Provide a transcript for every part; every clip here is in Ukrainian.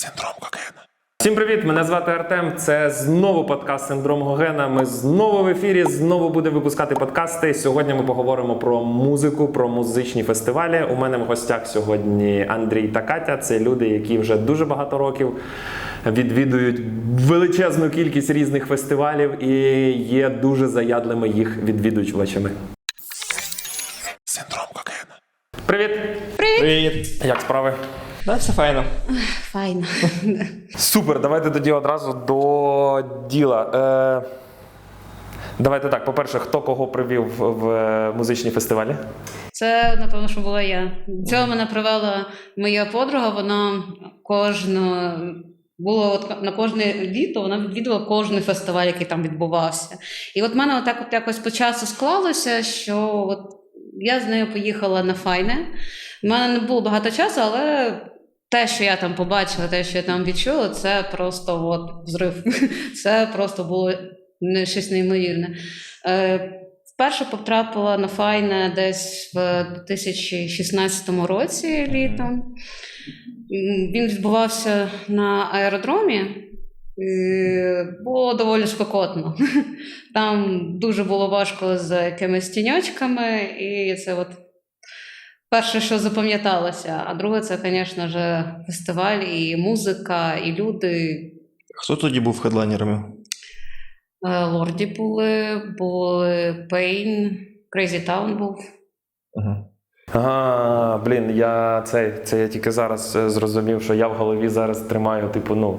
Синдром Гогена. Всім привіт! Мене звати Артем. Це знову подкаст Синдром Гогена. Ми знову в ефірі, знову будемо випускати подкасти. Сьогодні ми поговоримо про музику, про музичні фестивалі. У мене в гостях сьогодні Андрій та Катя. Це люди, які вже дуже багато років відвідують величезну кількість різних фестивалів і є дуже заядлими їх відвідувачами. Синдром Гогена. Привіт! Привіт. Як справи? Да, все файно. Файно. Супер, давайте тоді одразу до діла. Е, давайте так. По-перше, хто кого привів в, в музичні фестивалі? Це, напевно, що була я. Цього мене привела моя подруга, вона кожну. Було от на кожне літо, вона відвідувала кожний фестиваль, який там відбувався. І от в мене отак от якось по часу склалося, що от я з нею поїхала на файне. У мене не було багато часу, але те, що я там побачила, те, що я там відчула, це просто от взрив. Це просто було не щось неймовірне. Е, Вперше потрапила на файне десь в 2016 році літом. Він відбувався на аеродромі. І Було доволі спекотно. Там дуже було важко з якимись тіньочками, і це от перше, що запам'яталося. А друге, це, звісно ж, фестиваль, і музика, і люди. Хто тоді був хедлайнерами? Е, Лорді були, були Пейн, Crazy Town був. Ага. А, блін, я це, це я тільки зараз е, зрозумів, що я в голові зараз тримаю, типу, ну,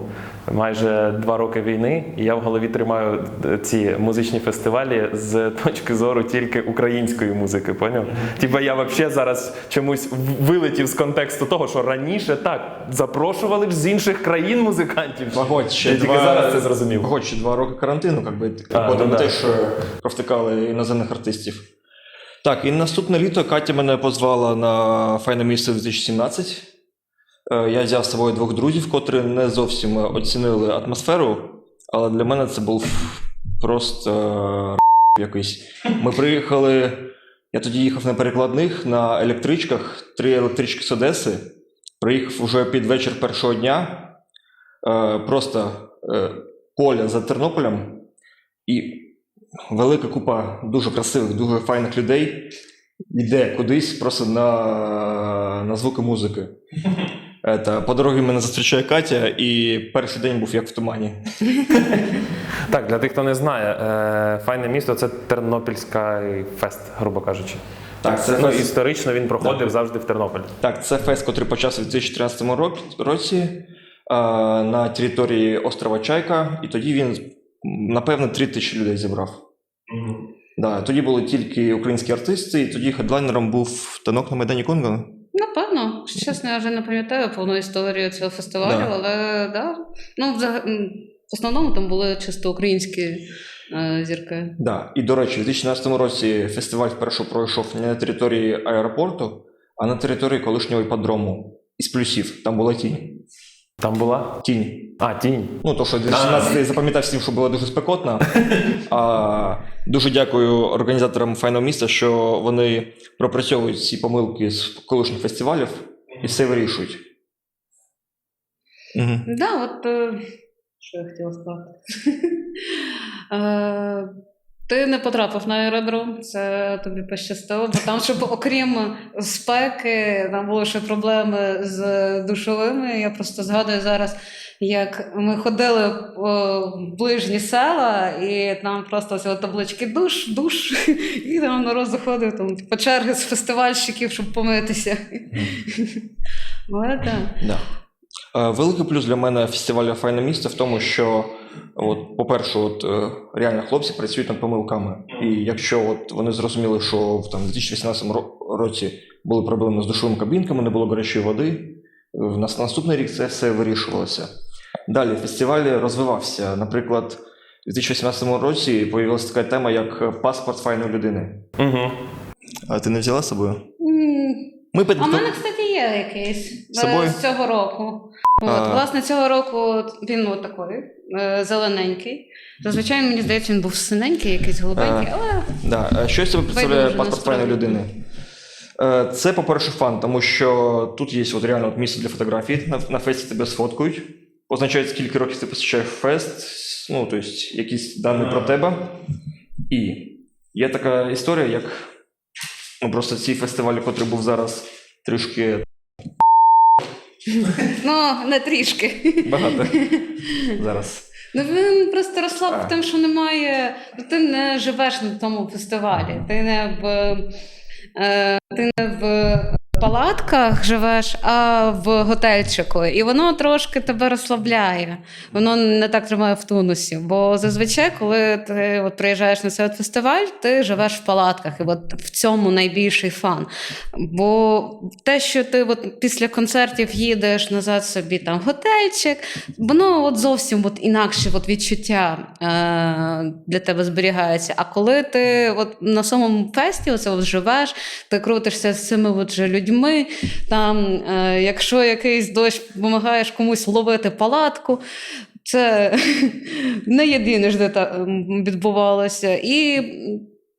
майже два роки війни, і я в голові тримаю ці музичні фестивалі з точки зору тільки української музики. Поняв? Типа я взагалі зараз чомусь вилетів з контексту того, що раніше так запрошували ж з інших країн музикантів. Погодь, ще я тільки два... зараз це зрозумів. Погодь, ще два роки карантину, как би, А, потім ну теж провтикали іноземних артистів. Так, і наступне літо Катя мене позвала на файне місце 2017. Е, Я взяв з собою двох друзів, котрі не зовсім оцінили атмосферу, але для мене це був просто е, якийсь. Ми приїхали. Я тоді їхав на перекладних на електричках, три електрички з Одеси. Приїхав уже під вечір першого дня. Е, Просто е, поля за Тернополем і велика купа дуже красивих, дуже файних людей йде кудись просто на, на звуки музики. Ета, по дорозі мене зустрічає Катя, і перший день був як в тумані. Так, для тих, хто не знає, е, файне місто це Тернопільська фест, грубо кажучи. Так, це Ну, фест, історично він проходив завжди в Тернополі. так, це фест, який почався у 2013 році е, на території острова Чайка, і тоді він, напевно, 3 тисячі людей зібрав. Да, тоді були тільки українські артисти, і тоді хедлайнером був танок на Майдані Конго. Напевно, чесно, я вже не пам'ятаю повну історію цього фестивалю, Да. але да. Ну, взаг- в основному там були чисто українські е, зірки. Да. І, до речі, у 2017 році фестиваль вперше пройшов не на території аеропорту, а на території колишнього іпподрому. Із плюсів. Там була тінь. Там була? Тінь. А, тінь. Ну, то, що 2017 запам'ятав всім, що було дуже спекотно. А, дуже дякую організаторам файного міста, що вони пропрацьовують ці помилки з колишніх фестивалів і все вирішують. Угу. Да, от е, що я хотіла сказати. Е, Ти не потрапив на аеродром, це тобі пощастило, бо там, щоб окрім спеки, там були ще проблеми з душовими. Я просто згадую зараз, як ми ходили в ближні села, і там просто от таблички душ, душ, і там народ заходив там по черги з фестивальщиків, щоб помитися. Але так. Да. Е, Великий плюс для мене фестивалю Файне місце в тому, що, от, по-перше, от, е, реально хлопці працюють над помилками. І якщо от, вони зрозуміли, що в там, 2018 році були проблеми з душовими кабінками, не було гарячої води, в нас наступний рік це все вирішувалося. Далі фестиваль розвивався. Наприклад, у 2018 році появилася така тема, як паспорт файної людини. Угу. А ти не взяла з собою? Ми А в мене, кстати, є якийсь З собою? е, з цього року. От, А. власне, цього року він от такий е, зелененький. Зазвичай, мені здається, він був синенький, якийсь голубенький, але Да. е, Що себе представляє паспорт файної людини? Е, Це, по-перше, фан, тому що тут є от реально от місце для фотографій. На, на фесті тебе сфоткають, позначають, скільки років ти посещаєш фест, ну, тобто якісь дані про тебе. І є така історія, як ну, просто ці фестивалі, котрий був зараз трішки Ну, не трішки. багато зараз. Ну він просто розслаб тим, що немає. Ну, ти не живеш на тому фестивалі. Ти не в, е, ти не в палатках живеш, а в готельчику. І воно трошки тебе розслабляє. Воно не так тримає в тонусі. Бо зазвичай, коли ти от приїжджаєш на цей от фестиваль, ти живеш в палатках. І от в цьому найбільший фан. Бо те, що ти от після концертів їдеш назад собі там в готельчик, воно от зовсім от інакше от відчуття е, для тебе зберігається. А коли ти от на самому фесті оце от живеш, ти крутишся з цими от же людьми, там, е, якщо якийсь дощ допомагаєш комусь ловити палатку. Це не єдине ж де відбувалося. І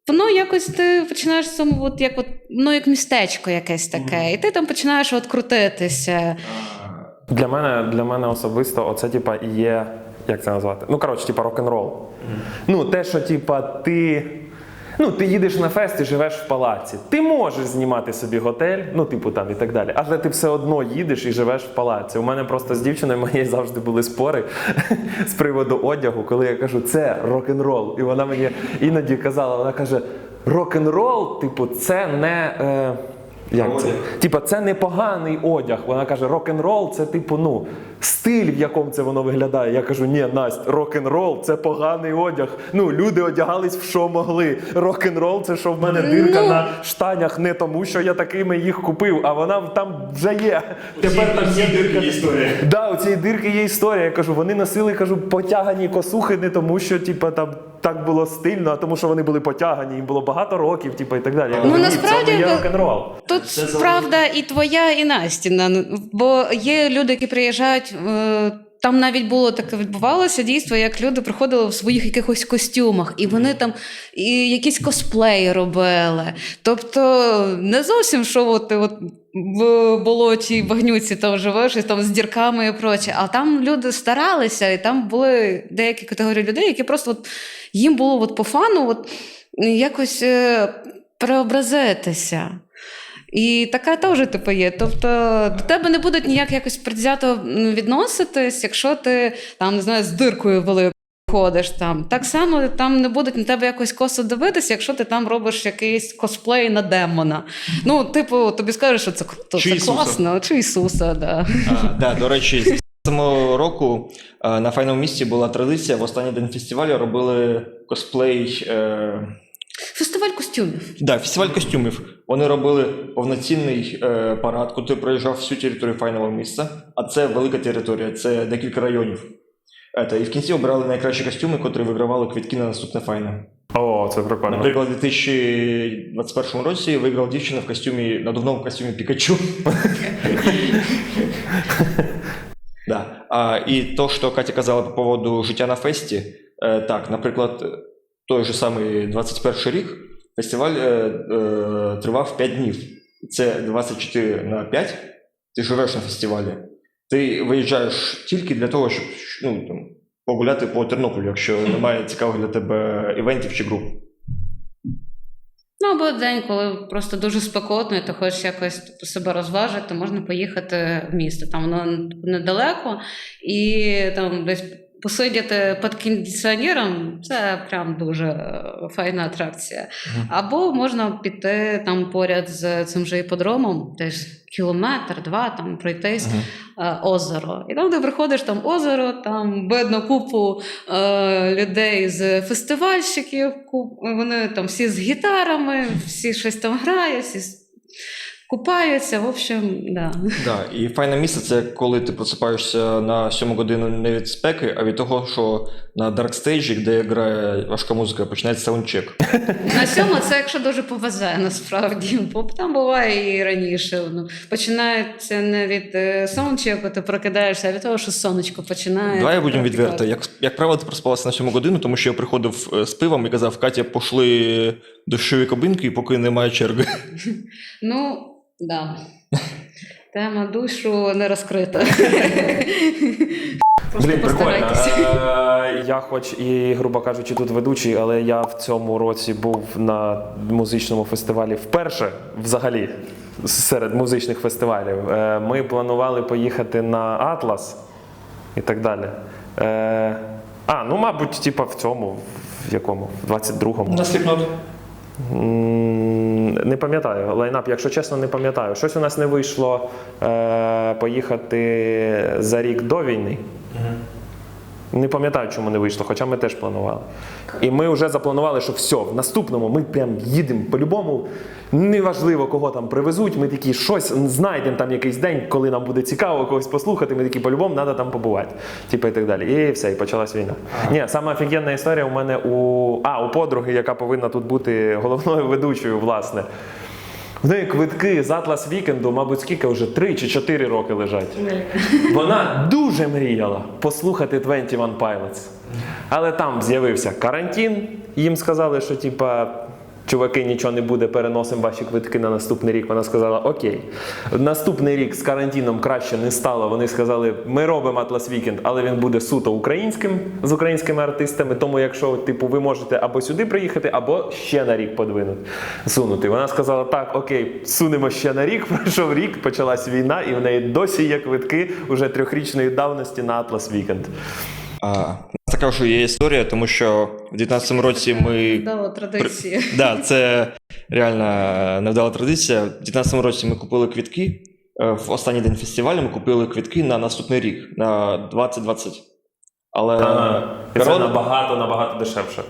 воно якось ти починаєш в цьому, от як от, ну, як містечко якесь таке, і ти там починаєш от крутитися. Для мене, для мене особисто оце типа і є. Як це назвати? Ну, коротше, типа рок-н-рол. Ну, те, що типа ти. Ну, ти їдеш на фест і живеш в палаці. Ти можеш знімати собі готель, ну, типу там і так далі. Але ти все одно їдеш і живеш в палаці. У мене просто з дівчиною моєю завжди були спори з приводу одягу, коли я кажу, це рок-н-рол. І вона мені іноді казала, вона каже: рок-н-рол, типу, це не. Е, як це? Типа, це не поганий одяг. Вона каже, рок-н-рол це типу, ну, стиль, в якому це воно виглядає. Я кажу, ні, Настя, рок-н-рол це поганий одяг. Ну, люди одягались в що могли. Рок-н-рол це що в мене дирка Ну. на штанях не тому, що я такими їх купив, а вона там вже є. Тепер там є дирка. історія. Да, у цієї дирки є історія. Я кажу, вони носили кажу, потягані косухи не тому, що типа там так було стильно, а тому, що вони були потягані, їм було багато років, типа і так далі. Ну, насправді, це рок-н-рол. Тут правда і твоя, і Настіна. Бо є люди, які приїжджають. Е, Там навіть було таке відбувалося дійство, як люди приходили в своїх якихось костюмах, і вони там і якісь косплеї робили. Тобто не зовсім що от, ти от в болоті багнюці там живеш і там з дірками і проче. А там люди старалися, і там були деякі категорії людей, які просто от, їм було от по фану от, якось е, преобразитися. І така теж типу є. Тобто до тебе не будуть ніяк якось предвзято відноситись, якщо ти там не знаю, з диркою великою ходиш там. Так само там не будуть на тебе якось косо дивитися, якщо ти там робиш якийсь косплей на демона. Ну, типу, тобі скажеш, що це круто, Чи це Ісуса. класно, чи Ісуса, да. А, да, до речі, з самого року е, на файному місці була традиція. В останній день фестивалю робили косплей. Е... Фестиваль костюмів. Да, фестиваль костюмів. Вони робили повноцінний е, парад, котрий проїжджав всю територію файного місця. А це велика територія, це декілька районів. Ета, і в кінці обирали найкращі костюми, котрі вигравали квитки на наступне файне. О, це прикольно. Наприклад, у 2021 році виграла дівчина в костюмі, надувному костюмі Пікачу. Да. А, і то, що Катя казала по поводу життя на фесті, е, так, наприклад, той же самий 21 рік фестиваль е, е, тривав 5 днів. Це 24 на 5. Ти живеш на фестивалі. Ти виїжджаєш тільки для того, щоб ну, там, погуляти по Тернополю, якщо немає цікавих для тебе івентів чи груп. Ну, або день, коли просто дуже спекотно, і ти хочеш якось себе розважити, можна поїхати в місто. Там воно недалеко, і там десь посидіти під кондиціонером це прям дуже е, файна атракція. Або можна піти там поряд з цим же іподромом, десь кілометр, два, там пройтись е, озеро. І там ти приходиш, там озеро, там видно купу е, людей з фестивальщиків, куп, вони там всі з гітарами, всі щось там грають, всі купаються, в общем, да. Да, і файне місце це коли ти просипаєшся на сьому годину не від спеки, а від того, що на даркстейджі, де грає важка музика, починається саундчек. На сьому це якщо дуже повезе, насправді. Бо там буває і раніше. Ну, починається не від е, саундчеку, ти прокидаєшся, а від того, що сонечко починає. Давай будемо відверто. Як, як правило, ти проспалася на сьому годину, тому що я приходив е, з пивом і казав, Катя, пошли дощові кабинки, поки немає черги. Ну, да. Тема душу не розкрита. Блін, прикольно. Е, Я хоч і, грубо кажучи, тут ведучий, але я в цьому році був на музичному фестивалі вперше взагалі серед музичних фестивалів. Е, Ми планували поїхати на Атлас і так далі. Е, А, ну, мабуть, типа в цьому, в якому? В 22-му. На сліпнот. Не пам'ятаю. Лайнап, якщо чесно, не пам'ятаю. Щось у нас не вийшло е, поїхати за рік до війни. Не пам'ятаю, чому не вийшло, хоча ми теж планували. І ми вже запланували, що все, в наступному ми прям їдемо по-любому. Неважливо, кого там привезуть. Ми такі щось знайдемо там якийсь день, коли нам буде цікаво когось послухати. Ми такі по-любому треба там побувати. Типу і так далі. І все, і почалась війна. Ні, саме офігенна історія у мене у а, у подруги, яка повинна тут бути головною ведучою, власне. В неї квитки з Атлас Вікенду, мабуть, скільки вже 3 чи 4 роки лежать. Вона дуже мріяла послухати 21 Pilots. Але там з'явився карантин. Їм сказали, що типа. Чуваки, нічого не буде, переносимо ваші квитки на наступний рік. Вона сказала: Окей. Наступний рік з карантином краще не стало. Вони сказали, ми робимо Atlas Weekend, але він буде суто українським з українськими артистами. Тому, якщо типу, ви можете або сюди приїхати, або ще на рік подвинути сунути. Вона сказала: так, окей, сунемо ще на рік. Пройшов рік, почалась війна, і в неї досі є квитки уже трьохрічної давності на Atlas Weekend. А, така вже є історія, тому що в 19-му році ми. Невдала традиція. Да, це реально невдала традиція. В 19-му році ми купили квитки. Е, В останній день фестивалю ми купили квітки на наступний рік, на 2020. Але це набагато набагато дешевше.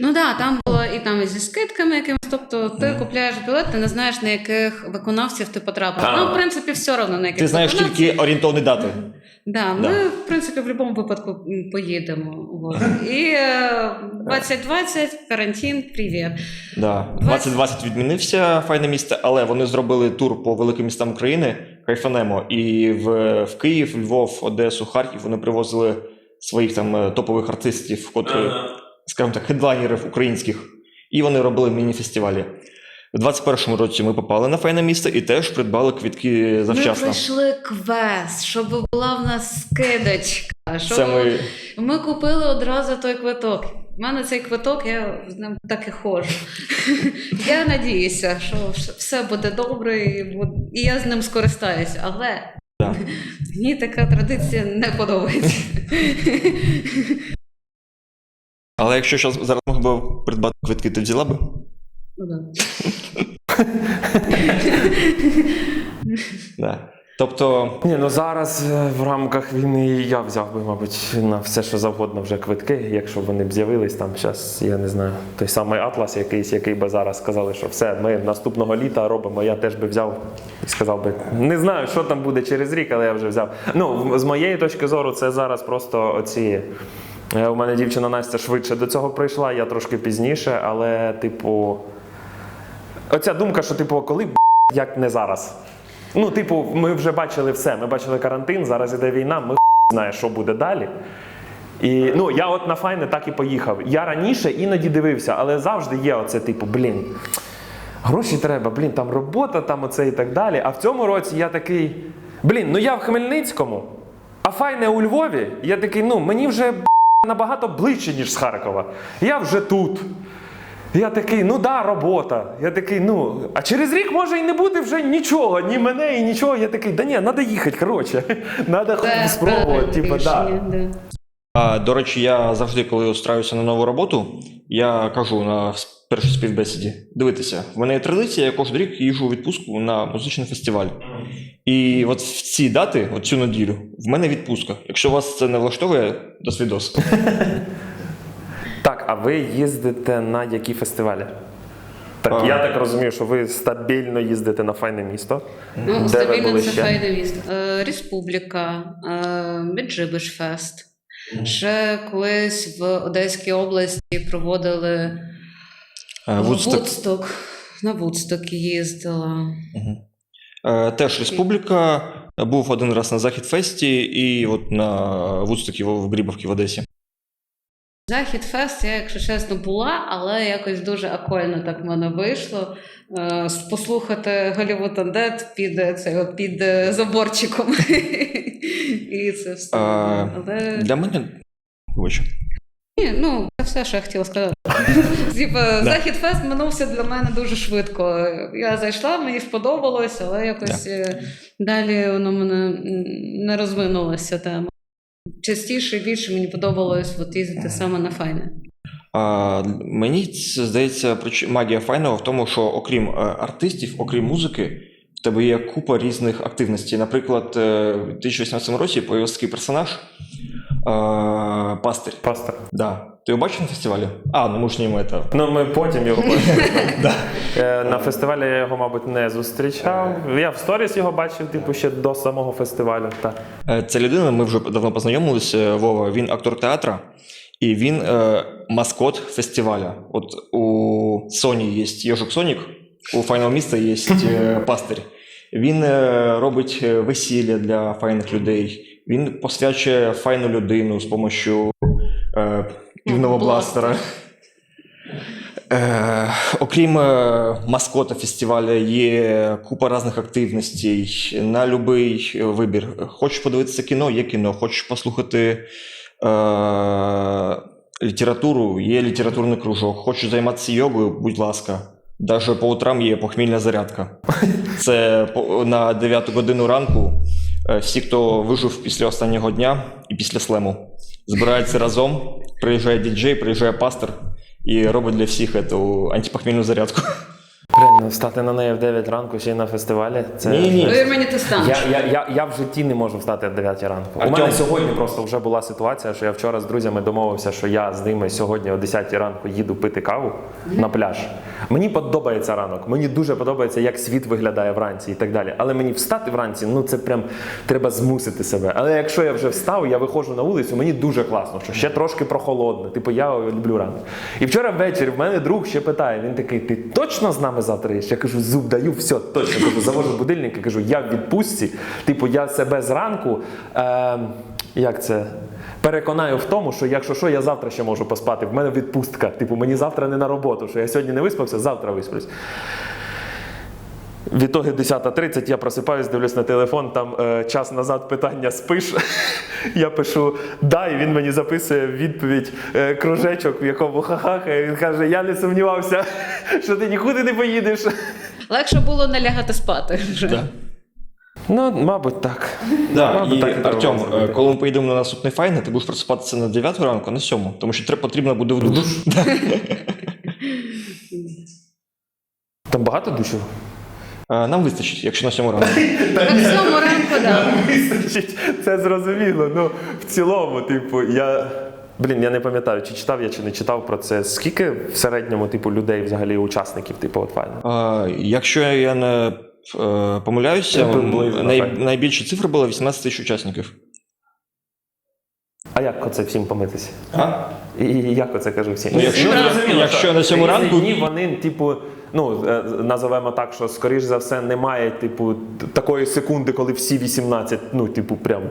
Ну так, да, там було і там і зі скидками якимось. Тобто ти купляєш білет, ти не знаєш, на яких виконавців ти потрапив. Ну, в принципі, все одно на яких ти знаєш тільки орієнтовні дати. Да, ми, Да. в принципі, в будь-якому випадку поїдемо. Вот. І е, 2020, карантин, привіт. Да. 2020 відмінився файне місце, але вони зробили тур по великим містам України, кайфанемо. І в, в Київ, Львов, Одесу, Харків вони привозили своїх там е, топових артистів, котрі, скажімо так, хедлайнерів українських. І вони робили міні-фестивалі. У 21-му році ми попали на файне місце і теж придбали квітки Ми завчасно. пройшли квест, щоб була в нас скидочка. Щоб Це ми Ми купили одразу той квиток. У мене цей квиток, я з ним так і ходжу. я надіюся, що все буде добре і я з ним скористаюся. Але мені така традиція не подобається. Але якщо щас- зараз могли б придбати квитки, ти взяла би? Ну, да. Да. Тобто, Ні, ну зараз е, в рамках війни я взяв би, мабуть, на все, що завгодно вже квитки, якщо б вони б з'явились там зараз, я не знаю, той самий Атлас якийсь, який би зараз сказали, що все, ми наступного літа робимо, я теж би взяв і сказав би, не знаю, що там буде через рік, але я вже взяв. Ну, в- з моєї точки зору, це зараз просто оці. Е, У мене дівчина Настя швидше до цього прийшла, я трошки пізніше, але, типу, оця думка, що, типу, коли як не зараз. Ну, типу, ми вже бачили все. Ми бачили карантин, зараз іде війна, ми знає, що буде далі. І ну, я от на файне так і поїхав. Я раніше іноді дивився, але завжди є оце, типу, блін. Гроші треба, блін, там робота, там оце і так далі. А в цьому році я такий, блін, ну я в Хмельницькому, а файне у Львові. Я такий, ну мені вже набагато ближче, ніж з Харкова. Я вже тут. Я такий, ну да, робота. Я такий, ну, а через рік може і не буде вже нічого, ні мене, і нічого. Я такий, да ні, треба їхати, коротше. Треба спробувати. Типу, да. рішення, да. А, до речі, я завжди, коли устраюся на нову роботу, я кажу на першій співбесіді: дивитися, в мене є традиція, я кожен рік їжджу у відпустку на музичний фестиваль. І от в ці дати, от цю неділю, в мене відпустка. Якщо вас це не влаштовує, до свідос. Так, а ви їздите на які фестивалі? Так, А. я так розумію, що ви стабільно їздите на файне місто. Ну, Де ви стабільно були це ще? файне місто. Е, Республіка, е, Меджибиш Фест. Ще колись в Одеській області проводили Вудсток. Вудсток. На Вудсток їздила. Мгм. Е, Теж республіка. Був один раз на Захід Фесті і от на Вудстокі в Грібовці в Одесі. Захід Фест, я, якщо чесно, була, але якось дуже окольно так в мене вийшло. Е, послухати Голівуд Андет під, е, цей, от, під заборчиком. І це все. А, Але Для мене. Вибач. Ні, ну це все, що я хотіла сказати. Типа, Захід Фест минувся для мене дуже швидко. Я зайшла, мені сподобалось, але якось е, далі воно мене не розвинулася тема. Частіше і більше мені подобалось от їздити саме на файне. А, мені це здається, магія файного в тому, що окрім е, артистів, окрім музики, в тебе є купа різних активностей. Наприклад, е, в 2018 році появився такий персонаж е, Пастир. Пастор. Да. Ти його бачив на фестивалі? А, ну ми ж не це. Ну, ми потім його бачили. Е, На фестивалі я його, мабуть, не зустрічав. Я в сторіс його бачив, типу, ще до самого фестивалю. Е, Ця людина, ми вже давно познайомилися. Вова, він актор театра, і він е, маскот фестиваля. От у Sony є Єжик Сонік, у файного міста є е, пастир. Він е, робить е, весілля для файних людей. Він посвячує файну людину з допомогою е, півного бластера. Е, окрім е, маскота фестивалю, є купа різних активностей на будь-який вибір. Хочеш подивитися кіно, є кіно. Хочеш послухати е, літературу, є літературний кружок. Хочеш займатися йогою, будь ласка. Даже по утрам є похмільна зарядка. Це на 9 годину ранку. Е, Всі, хто вижив після останнього дня і після слему, збираються разом. Приїжджає діджей, приїжджає пастор і робить для всіх цю антипохмільну зарядку. Блін, ну встати на неї в 9 ранку ще й на фестивалі. Це... Мені, ти станеш. Я, я, я, я в житті не можу встати о 9 ранку. У мене сьогодні просто вже була ситуація, що я вчора з друзями домовився, що я з ними сьогодні о 10 ранку їду пити каву на пляж. Мені подобається ранок, мені дуже подобається, як світ виглядає вранці і так далі. Але мені встати вранці, ну це прям треба змусити себе. Але якщо я вже встав, я виходжу на вулицю, мені дуже класно, що ще трошки прохолодно. Типу, я люблю ранок. І вчора ввечері в мене друг ще питає: він такий: ти точно з нами завтра є. Я кажу, зуб даю, все, точно. Кажу, завожу будильник і кажу, я в відпустці. Типу, я себе зранку. Е, як це? Переконаю в тому, що якщо що, я завтра ще можу поспати. В мене відпустка. Типу, мені завтра не на роботу, що я сьогодні не виспався, завтра висплюсь. Відтоді 10.30 я просипаюсь, дивлюсь на телефон, там е, час назад питання спиш. я пишу да, і він мені записує відповідь е, кружечок, в якому ха-ха-ха, і він каже: Я не сумнівався, що ти нікуди не поїдеш. Легше було не лягати спати вже. Да. Ну, мабуть, так. Да, Мабуть, і так і Артем, зробити. е, коли ми поїдемо на наступний файне, ти будеш просипатися на 9 ранку, а на 7, тому що треба потрібно буде в душ. Там багато душів? Е, Нам вистачить, якщо на 7 ранку. На всьому ранку, да. Вистачить, це зрозуміло. Ну, в цілому, типу, я. Блін, я не пам'ятаю, чи читав я, чи не читав про це. Скільки в середньому, типу, людей, взагалі, учасників, типу, от файно? Е, Якщо я не е, помиляюся, най, найбільша цифра була 18 тисяч учасників. А як оце всім помитися? А? І як оце кажу всім? Ну, якщо- якщо на сьому ранку- вони, типу, ну, е, називаємо так, що скоріш за все немає, типу, такої секунди, коли всі 18, ну, типу, прям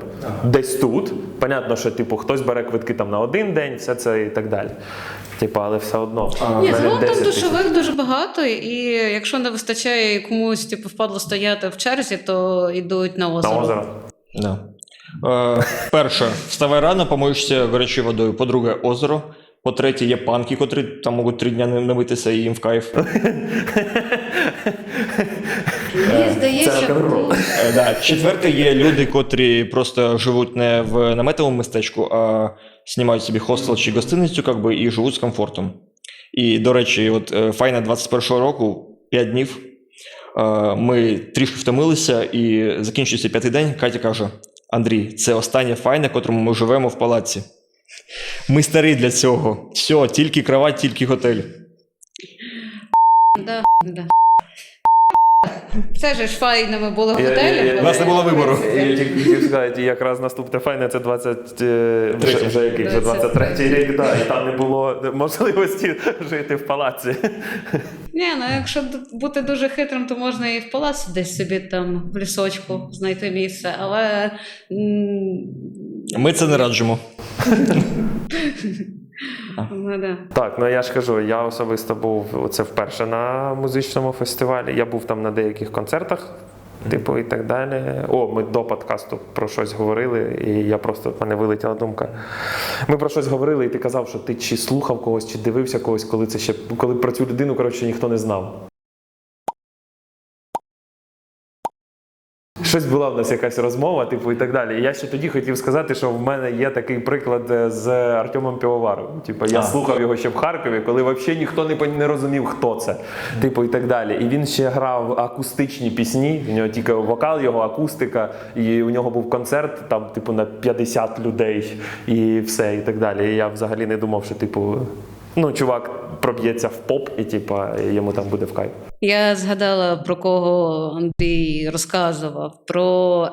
десь тут. Понятно, що типу, хтось бере квитки там на один день, все це і так далі. Типу, але все одно. Ні, загалом там душових дуже багато, і якщо не вистачає комусь, типу, впадло стояти в черзі, то йдуть на озеро. На озеро. Да. Е, перше, вставай рано, помоєшся гарячою водою. По-друге, озеро. По-третє, є панки, котрі там можуть три дня не митися і їм в кайф. Мені здається. Е, да. Четверте, є люди, котрі просто живуть не в наметовому містечку, а знімають собі хостел чи гостиницю, как би, і живуть з комфортом. І, до речі, от е, файна 21-го року, 5 днів. е, Ми трішки втомилися, і закінчується п'ятий день. Катя каже: Андрій, це останнє файне, котрому ми живемо в палаці. Ми старі для цього. Все, тільки кровать, тільки готель. Да, да. Це ж ж файними були Я- я- готелі. У нас не було вибору. Я тільки сказати, якраз наступне файне це 20, е, вже, вже який вже 23 рік, да, і там не було можливості жити в палаці. Ні, ну якщо д- бути дуже хитрим, то можна і в палаці десь собі там в лісочку знайти місце, але м, Ми це не раджимо. ну, да. Так, ну я ж кажу, я особисто був це вперше на музичному фестивалі. Я був там на деяких концертах, типу, і так далі. О, ми до подкасту про щось говорили, і я просто в мене вилетіла думка. Ми про щось говорили, і ти казав, що ти чи слухав когось, чи дивився когось, коли це ще коли про цю людину коротше ніхто не знав. Щось була в нас якась розмова, типу, і так далі. І я ще тоді хотів сказати, що в мене є такий приклад е, з Артемом Півоваровим. Типу, я А. слухав його ще в Харкові, коли взагалі ніхто не, не розумів, хто це. Типу, і так далі. І він ще грав акустичні пісні. У нього тільки вокал, його акустика, і у нього був концерт, там, типу, на 50 людей, і все, і так далі. І я взагалі не думав, що, типу, ну, чувак проб'ється в поп, і типу, йому там буде в кайф. Я згадала про кого Андрій розказував про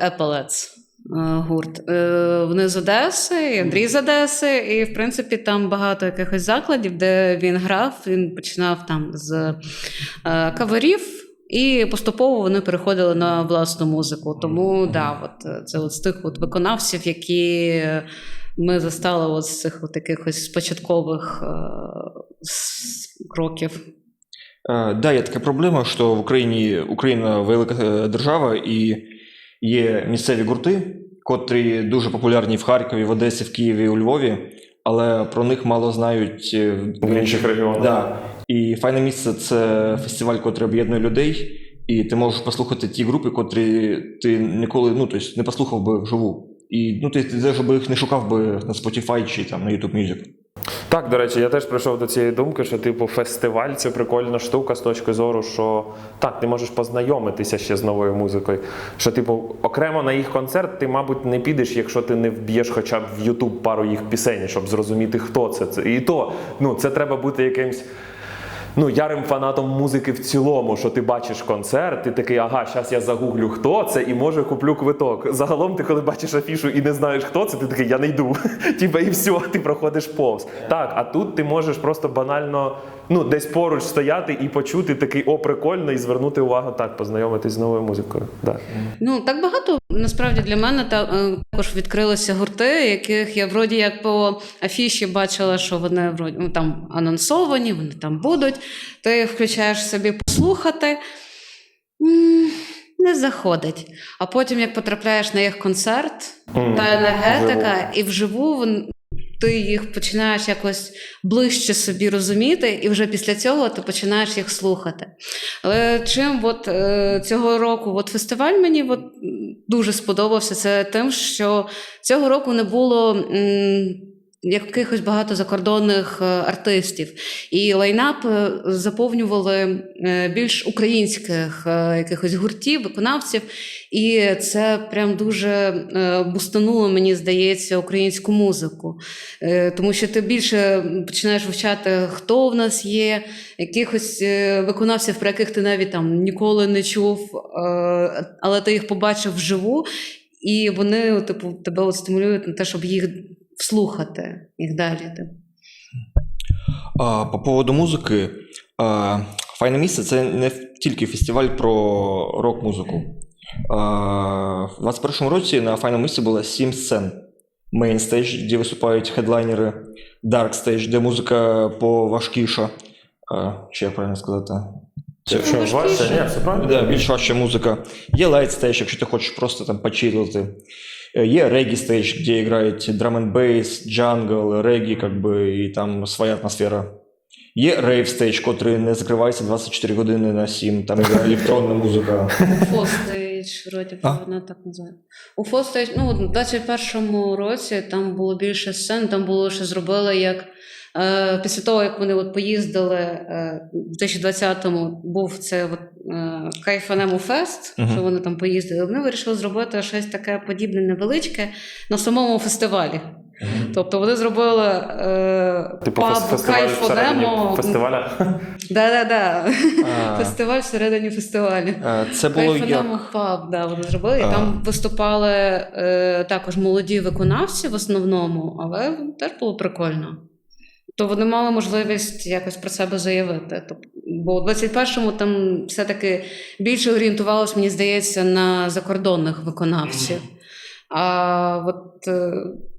Epaulettes. е, Гурт. Е, Вони з Одеси, і Андрій з Одеси, і в принципі там багато якихось закладів, де він грав. Він починав там з е, каверів, і поступово вони переходили на власну музику. Тому да, от це от з тих от виконавців, які ми застали от з цих от якихось спочаткових е, кроків. Е, Да, є така проблема, що в Україні Україна велика е, держава і є місцеві гурти, котрі дуже популярні в Харкові, в Одесі, в Києві, у Львові, але про них мало знають В інших регіонах. Да. І файне місце це фестиваль, котрий об'єднує людей, і ти можеш послухати ті групи, котрі ти ніколи ну, тобто, не послухав би вживу. І ну, ти, ти би їх не шукав би на Spotify чи там на YouTube Music. Так, до речі, я теж прийшов до цієї думки, що типу фестиваль це прикольна штука з точки зору, що так, ти можеш познайомитися ще з новою музикою. Що, типу, окремо на їх концерт ти, мабуть, не підеш, якщо ти не вб'єш хоча б в Ютуб пару їх пісень, щоб зрозуміти, хто це. І то, ну, це треба бути якимсь. Ну, ярим фанатом музики в цілому, що ти бачиш концерт, ти такий, ага, зараз я загуглю, хто це, і може куплю квиток. Загалом, ти коли бачиш афішу і не знаєш, хто це, ти такий, я не йду. Тіба і все, ти проходиш повз. Так, а тут ти можеш просто банально ну, десь поруч стояти і почути такий о, прикольно, і звернути увагу так, познайомитись з новою музикою. Да. Ну так багато насправді для мене та е, також відкрилися гурти, яких я вроді як по афіші бачила, що вони вроді ну, там анонсовані, вони там будуть. Ти включаєш собі послухати. Не заходить. А потім, як потрапляєш на їх концерт, Мгм. та енергетика, Вживу. і вживу ти їх починаєш якось ближче собі розуміти, і вже після цього ти починаєш їх слухати. Але чим от, е, цього року от фестиваль мені от, дуже сподобався, це тим, що цього року не було. Якихось багато закордонних е, артистів, і лайнап е, заповнювали е, більш українських якихось гуртів, виконавців, і це прям дуже бустануло, мені здається, українську музику. Тому що ти більше починаєш вивчати, хто в нас є, якихось виконавців, про яких ти навіть там ніколи не чув, але ти їх побачив вживу, і вони, типу, тебе от стимулюють на те, щоб їх вслухати їх далі. типу. А, по поводу музики, а, файне місце це не тільки фестиваль про рок-музику. В 21-му році на файному місці було сім сцен. Stage, де виступають хедлайнери, Stage, де музика поважкіша. Чи як правильно сказати? Це що, важкіше. важче? Ні, все правильно. Да, більш важча музика. Є Light Stage, якщо ти хочеш просто там почилити. Е, Є Reggae Stage, де грають drum and bass, jungle, регі, как би, і там своя атмосфера. Є Rave Stage, котрий не закривається 24 години на 7, там грає електронна музика. Фостейдж, вроді А? вона так називає. У Фостейдж, ну, у 21-му році там було більше сцен, там було ще зробили як. Е, після того, як вони от поїздили е, в 2020-му, був це от, Кайфанему Фест, Мгм. що вони там поїздили. Вони вирішили зробити щось таке подібне невеличке на самому фестивалі. Тобто вони зробили е, Типу паб фес- фестиваль всередині кайфодемо. фестиваля. Да-да-да. Фестиваль всередині фестивалю. Це було Кайфодемо як. паб, да, вони зробили. І там виступали е, також молоді виконавці в основному, але теж було прикольно. То вони мали можливість якось про себе заявити. Тобто, бо у 21-му там все-таки більше орієнтувалось, мені здається, на закордонних виконавців. А от, е,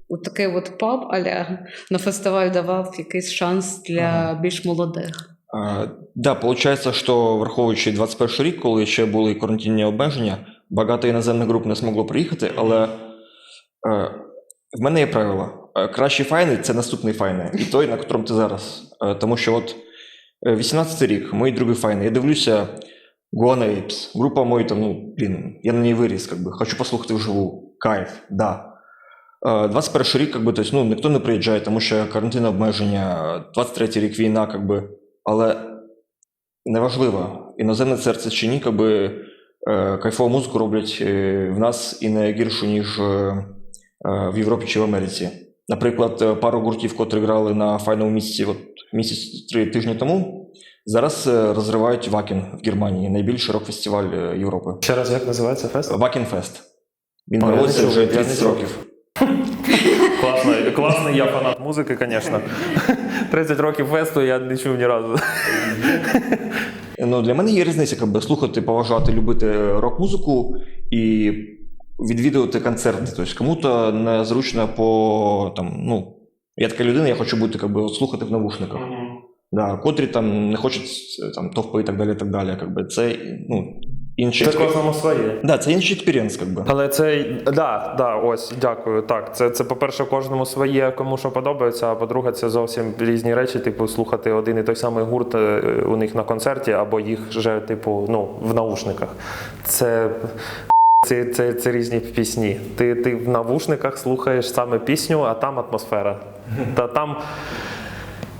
от такий от паб аля на фестиваль давав якийсь шанс для Ага. більш молодих. А, Да, виходить, що враховуючи 21 рік, коли ще були карантинні обмеження, багато іноземних груп не змогло приїхати, але е, в мене є правило. Е, Кращий файний це наступний файний, і той, на котрому ти зараз. Е, Тому що от е, 18 рік, мій другий файний. Я дивлюся Guana Apes, група мої там, ну, блін, я на ній виріс, как би, хочу послухати вживу. Кайф, да. Е, 21 рік, как би, тобто, ну, ніхто не приїжджає, тому що карантин обмеження, 23 рік війна, как би, але неважливо, іноземне серце чи ні, как е, кайфову музику роблять е, в нас і не гіршу, ніж е, е, в Європі чи в Америці. Наприклад, е, пару гуртів, котрі грали на файному місці от, місяць три тижні тому, зараз е, розривають Вакен в Германії, найбільший рок-фестиваль е, Європи. Ще раз, як називається фест? Вакен Фест. Він проводиться вже 30 років. Класний, класний я фанат музики, звісно. 30 років фесту я не чув ні разу. Ну, для мене є різниця, якби слухати, поважати, любити рок-музику і відвідувати концерти. Тобто кому-то незручно по там, ну, я така людина, я хочу бути якби, слухати в навушниках. Да, котрі там не хочуть там, товпи і так далі. так далі. Якби. Це ну, інший Це кожному своє. да, це інший експірієнс. Але це да, да, ось дякую. Так, це, це по-перше, кожному своє, кому що подобається. А по-друге, це зовсім різні речі. Типу, слухати один і той самий гурт е, у них на концерті, або їх вже, типу, ну, в наушниках. Це. Це, це, це різні пісні. Ти, ти в навушниках слухаєш саме пісню, а там атмосфера. Та там,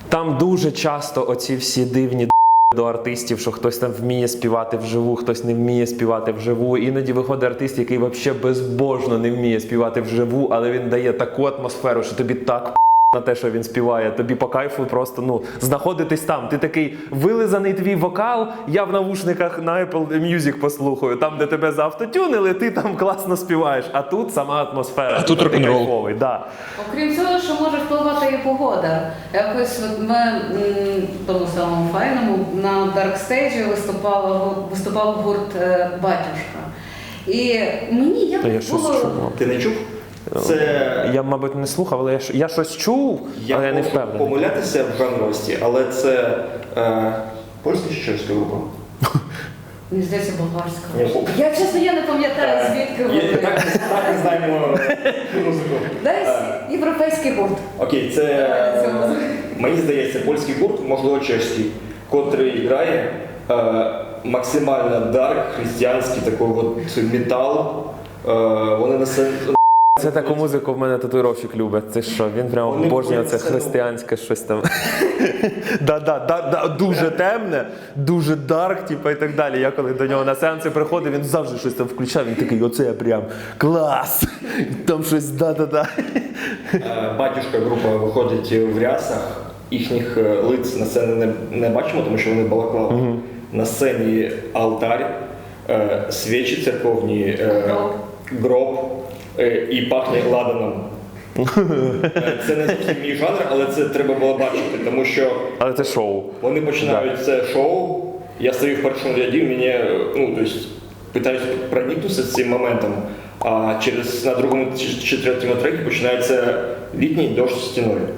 там дуже часто оці всі дивні до артистів, що хтось там вміє співати вживу, хтось не вміє співати вживу. Іноді виходить артист, який взагалі безбожно не вміє співати вживу, але він дає таку атмосферу, що тобі так на те, що він співає. Тобі по кайфу просто ну знаходитись там. Ти такий вилизаний твій вокал. Я в навушниках на Apple Music послухаю. Там, де тебе заавтотюнили, ти там класно співаєш. А тут сама атмосфера. А тут рок-н-рол. кайфовий, Да. Окрім цього, що може впливати і погода. Якось от ми в тому самому файному на Даркстейджі виступала виступав гурт е, Батюшка. І мені як Та було. Ти не чув? Це Я, мабуть, не слухав, але я, я щось чув, я але я не можу впевнений. помилятися в жанровості, але це е, польська чи чеська група? мені здається болгарська. Я чесно я не пам'ятаю, звідки вони. так, так не знаємо музику. Десь європейський гурт. Окей, це е, мені здається польський гурт, можливо чеський, котрий грає е, максимально дарк, християнський такий от метал. Е, вони на Це таку музику в мене татуїровщик любить. Це що? Він прямо обожнює це християнське щось там. да, да, да, да, дуже темне, дуже дарк, типу, і так далі. Я коли до нього на сеанси приходив, він завжди щось там включав. Він такий, оце прям клас. Там щось да-да-да. Е, Батюшка група виходить в рясах, їхніх е, лиць на сцені не, не бачимо, тому що вони балаклави. На сцені алтар, е, свічі церковні, Гроб. Е, і пахне ладаном. Це не зовсім мій жанр, але це треба було бачити, тому що Але це шоу. вони починають це шоу. Я стою в першому ряді, мені ну, тобто, питаюсь проникнутися з цим моментом. А через на другому чи, чи третьому трекі починається літній дощ стіною.